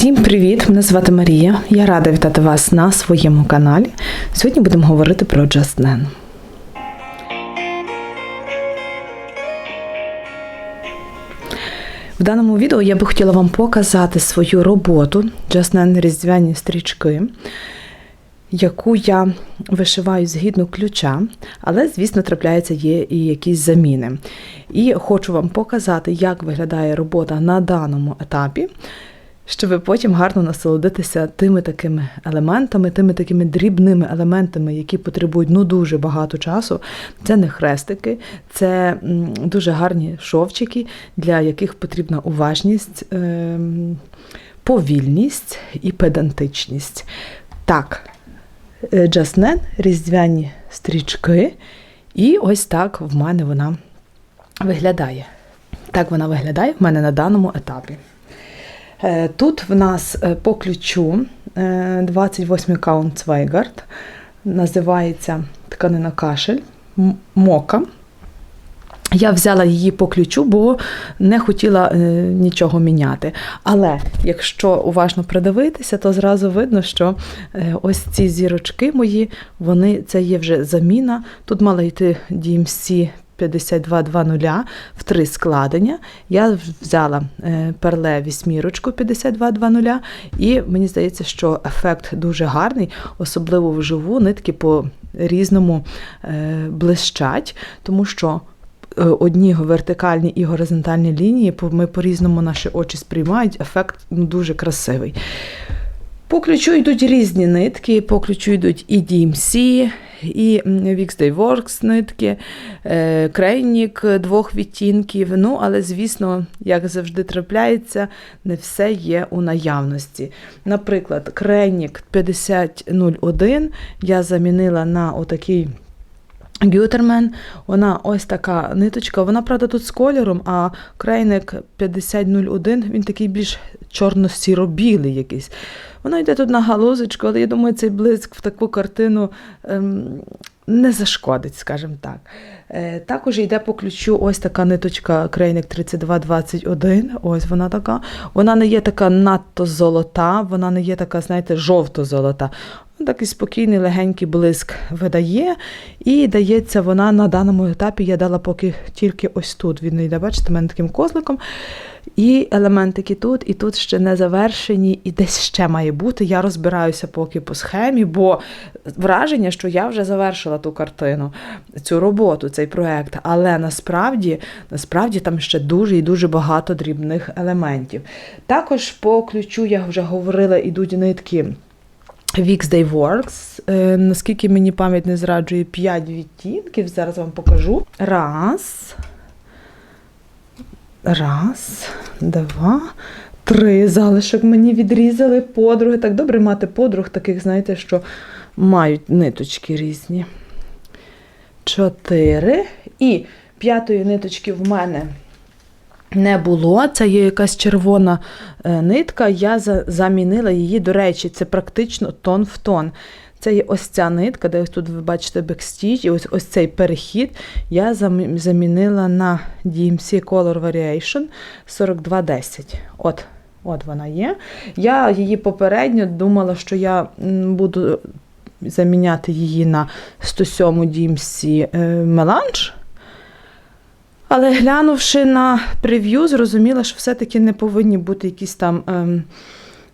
Всім привіт! Мене звати Марія. Я рада вітати вас на своєму каналі. Сьогодні будемо говорити про Джастнен. В даному відео я би хотіла вам показати свою роботу Джастнен різдвяні стрічки, яку я вишиваю згідно ключа, але, звісно, трапляються є і якісь заміни. І хочу вам показати, як виглядає робота на даному етапі щоб потім гарно насолодитися тими такими елементами, тими такими дрібними елементами, які потребують ну дуже багато часу. Це не хрестики, це дуже гарні шовчики, для яких потрібна уважність, ем, повільність і педантичність. Так, е, Джаснен, різдвяні стрічки, і ось так в мене вона виглядає. Так вона виглядає в мене на даному етапі. Е, Тут в нас е, по ключу е, 28 каунт Свайгард, називається тканина кашель, мока. Я взяла її по ключу, бо не хотіла е, нічого міняти. Але якщо уважно придивитися, то зразу видно, що е, ось ці зірочки мої, вони це є вже заміна. Тут мала йти DMC 5220 в три складення. Я взяла е, перле вісьмірочку 5220, і мені здається, що ефект дуже гарний, особливо вживу нитки по різному е, блищать, тому що. е, Одні вертикальні і горизонтальні лінії, ми по-різному наші очі сприймають, ефект ну, дуже красивий. По ключу йдуть різні нитки, по ключу йдуть і DMC, і м, Wixday нитки, крейнік двох відтінків. Ну, але, звісно, як завжди трапляється, не все є у наявності. Наприклад, крейнік 5001 я замінила на отакий. Гютермен, вона ось така ниточка. Вона, правда, тут з кольором, а крайник 5001, він такий більш чорно-сіро-білий якийсь. Вона йде тут на галузочку, але я думаю, цей блиск в таку картину ем, не зашкодить, скажімо так. Е, також йде по ключу ось така ниточка крейник 3221. Ось вона така. Вона не є така надто золота, вона не є така, знаєте, жовто-золота. Такий спокійний, легенький блиск видає, і дається вона на даному етапі. Я дала поки тільки ось тут. Він йде, бачите, мене таким козликом. І елементики тут, і тут ще не завершені, і десь ще має бути. Я розбираюся поки по схемі, бо враження, що я вже завершила ту картину, цю роботу, цей проект. Але насправді, насправді там ще дуже і дуже багато дрібних елементів. Також по ключу я вже говорила, ідуть нитки. Wixday Works. Е, наскільки мені пам'ять не зраджує 5 відтінків. Зараз вам покажу. Раз. Раз, два, три залишок мені відрізали подруги. Так добре мати подруг, таких, знаєте, що мають ниточки різні. Чотири. І п'ятої ниточки в мене не було. Це є якась червона е, нитка. Я замінила її, до речі, це практично тон в тон. Це є ось ця нитка, де тут ви бачите бекстіч, і ось, ось цей перехід я замінила на DMC Color Variation 4210. От, от вона є. Я її попередньо думала, що я буду заміняти її на 107 DMC е, Melange. Але глянувши на прев'ю, зрозуміла, що все-таки не повинні бути якісь там ем,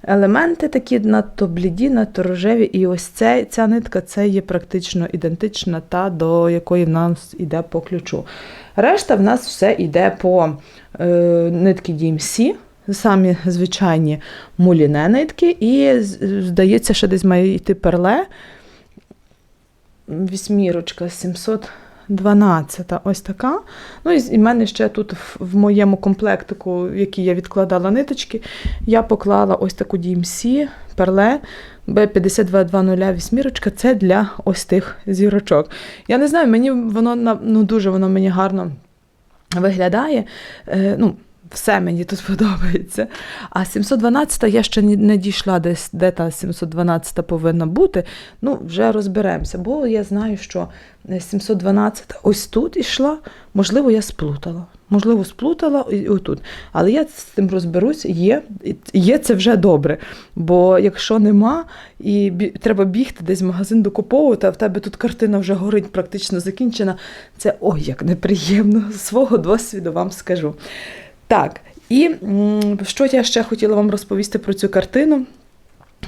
елементи такі надто бліді, надто рожеві. І ось це, ця нитка це є практично ідентична та, до якої в нас йде по ключу. Решта в нас все йде по е, нитки DMC, самі звичайні муліне нитки, і здається, що десь має йти перле. Вісьмірочка 712, ось така. Ну і в мене ще тут в, моєму комплектику, який я відкладала ниточки, я поклала ось таку DMC, перле B5220 вісьмірочка. Це для ось тих зірочок. Я не знаю, мені воно ну, дуже воно мені гарно виглядає. Е, ну, все мені тут подобається. А 712 я ще не дійшла, десь, де та 712 повинна бути. Ну, вже розберемося, бо я знаю, що е, 712 ось тут ішла, можливо, я сплутала. Можливо, сплутала і отут. Але я з цим розберусь, є, є це вже добре. Бо якщо нема, і бі, треба бігти десь в магазин докуповувати, а в тебе тут картина вже горить, практично закінчена. Це ой, як неприємно. Свого досвіду вам скажу. Так, і що я ще хотіла вам розповісти про цю картину.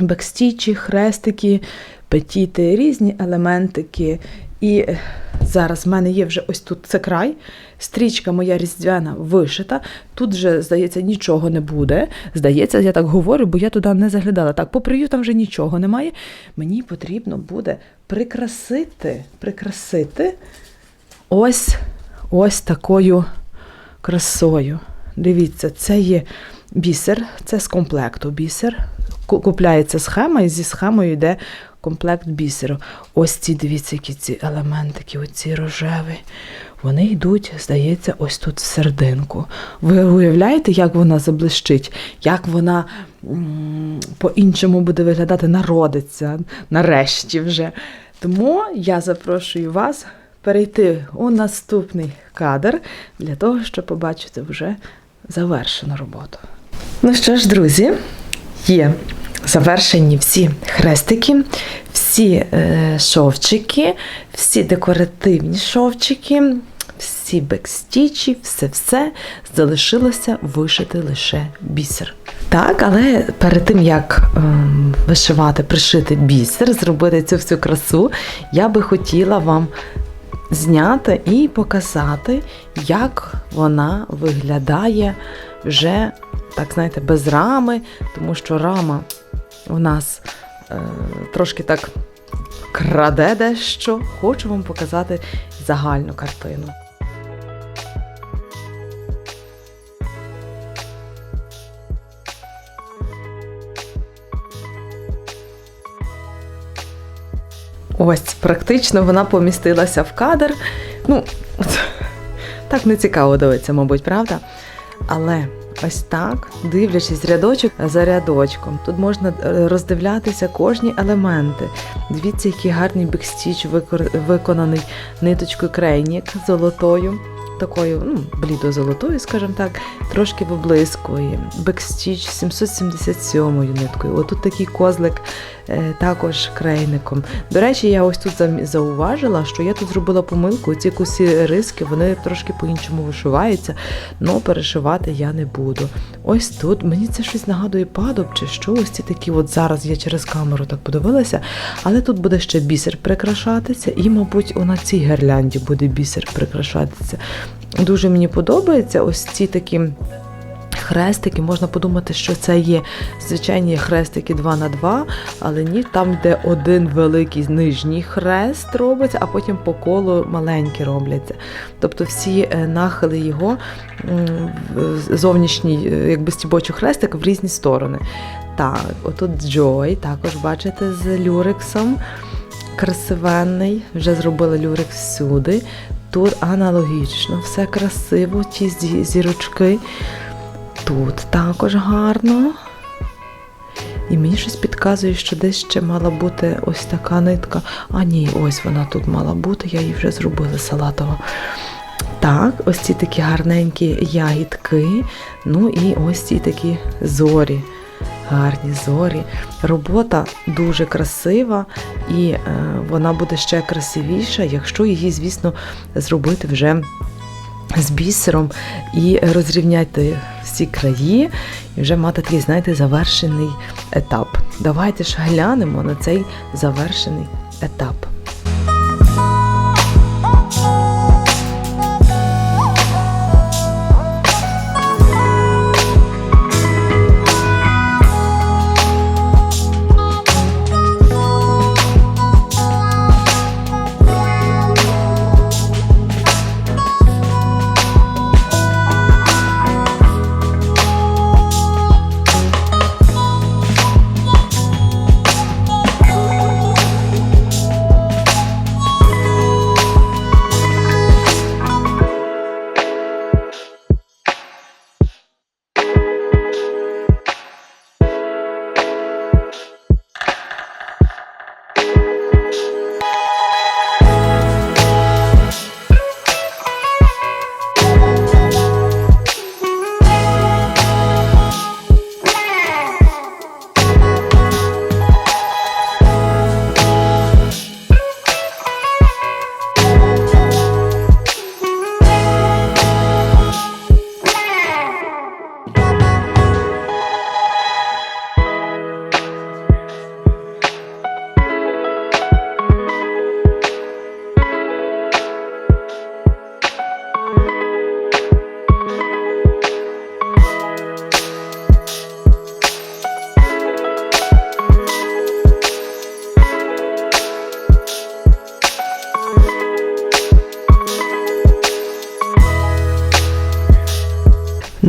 Бекстічі, хрестики, петіти, різні елементики. І е, зараз в мене є вже ось тут це край. Стрічка моя різдвяна вишита. Тут вже, здається, нічого не буде. Здається, я так говорю, бо я туди не заглядала. Так, по прию там вже нічого немає. Мені потрібно буде прикрасити, прикрасити ось ось такою красою. Дивіться, це є бісер, це з комплекту бісер. Купляється схема, і зі схемою йде комплект бісеру. Ось ці, дивіться, які ці елементики, оці рожеві. Вони йдуть, здається, ось тут в серединку. Ви уявляєте, як вона заблищить, як вона по-іншому буде виглядати, народиться нарешті вже. Тому я запрошую вас перейти у наступний кадр для того, щоб побачити вже завершену роботу. Ну що ж, друзі, є завершені всі хрестики, всі е, шовчики, всі декоративні шовчики, всі бекстічі, все-все залишилося вишити лише бісер. Так, але перед тим як ем, вишивати, пришити бісер, зробити цю всю красу, я би хотіла вам зняти і показати, як вона виглядає вже, так знаєте, без рами, тому що рама у нас е, трошки так краде дещо. Хочу вам показати загальну картину. Ось практично вона помістилася в кадр. Ну, так не цікаво дивитися, мабуть, правда? Але ось так, дивлячись рядочок за рядочком, тут можна е, роздивлятися кожні елементи. Дивіться, який гарний бекстіч викор- виконаний ниточкою крейнік золотою. Такою, ну, блідо-золотою, скажімо так, трошки виблискує. Бекстіч 777 ниткою. Отут такий козлик також крейником. До речі, я ось тут зауважила, що я тут зробила помилку. Ці кусі риски вони трошки по-іншому вишиваються, але перешивати я не буду. Ось тут мені це щось нагадує падоб чи що. Ось ці такі, от зараз я через камеру так подивилася, але тут буде ще бісер прикрашатися, і, мабуть, на цій гірлянді буде бісер прикрашатися. Дуже мені подобається ось ці такі. Хрестики, можна подумати, що це є звичайні хрестики 2 на 2 але ні, там йде один великий нижній хрест робиться, а потім по колу маленькі робляться. Тобто всі е, нахили його зовнішній, е, якби стібочок хрестик в різні сторони. Так, отут Джой, також бачите, з люрексом. Красивенний, вже зробили люрекс всюди. Тут аналогічно, все красиво, ті зірочки. Тут також гарно. І мені щось підказує, що десь ще мала бути ось така нитка. А ні, ось вона тут мала бути, я її вже зробила салатова. Так, ось ці такі гарненькі ягідки. Ну і ось ці такі зорі. Гарні зорі. Робота дуже красива, і е, вона буде ще красивіша, якщо її, звісно, зробити вже з бісером і розрівняти всі краї, і вже мати такий, знаєте, завершений етап. Давайте ж глянемо на цей завершений етап.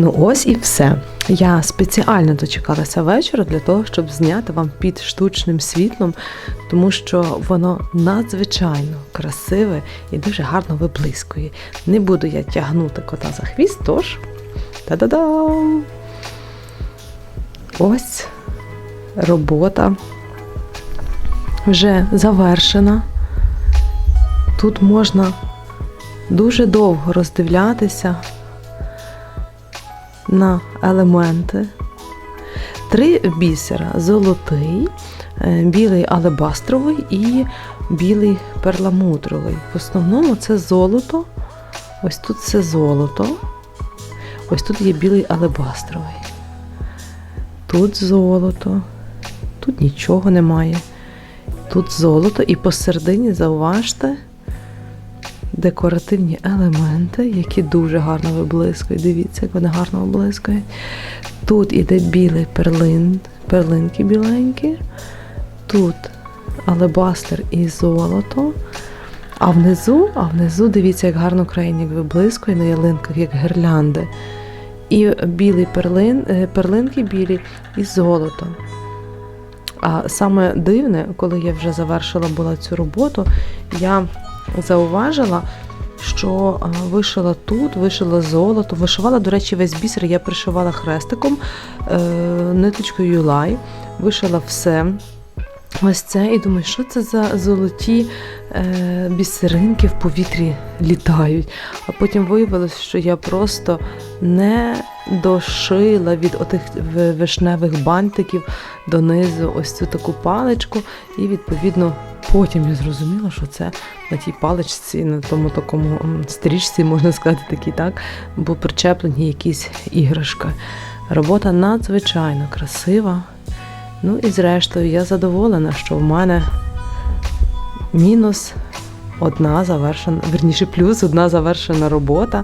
Ну ось і все. Я спеціально дочекалася вечора для того, щоб зняти вам під штучним світлом, тому що воно надзвичайно красиве і дуже гарно виблискує. Не буду я тягнути кота за хвіст, тож та-да-дам! Ось робота вже завершена. Тут можна дуже довго роздивлятися на елементи. Три бісера: золотий, е, білий алебастровий і білий перламутровий. В основному це золото. Ось тут це золото. Ось тут є білий алебастровий. Тут золото. Тут нічого немає. Тут золото, і посередині зауважте декоративні елементи, які дуже гарно виблискують. Дивіться, як вони гарно виблискують. Тут іде білий перлин, перлинки біленькі. Тут алебастер і золото. А внизу, а внизу, дивіться, як гарно крайник виблискує на ялинках, як гірлянди. І білий перлин, е, перлинки білі і золото. А саме дивне, коли я вже завершила була цю роботу, я зауважила, що вишила тут, вишила золото, вишивала, до речі, весь бісер я пришивала хрестиком, е, ниточкою Юлай, вишила все. Ось це, і думаю, що це за золоті е, бісеринки в повітрі літають. А потім виявилось, що я просто не дошила від отих вишневих бантиків донизу ось цю таку паличку. І відповідно потім я зрозуміла, що це на тій паличці, на тому такому стрічці, можна сказати, такий, так, бо причеплені якісь іграшки. Робота надзвичайно красива. Ну і зрештою, я задоволена, що в мене мінус одна завершена, верніше, плюс одна завершена робота.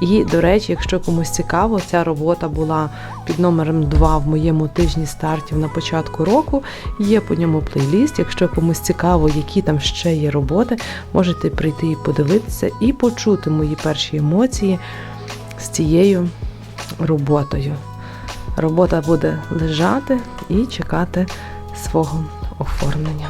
І, до речі, якщо комусь цікаво, ця робота була під номером 2 в моєму тижні стартів на початку року. Є по ньому плейліст. Якщо комусь цікаво, які там ще є роботи, можете прийти і подивитися, і почути мої перші емоції з цією роботою. Робота буде лежати і чекати свого оформлення.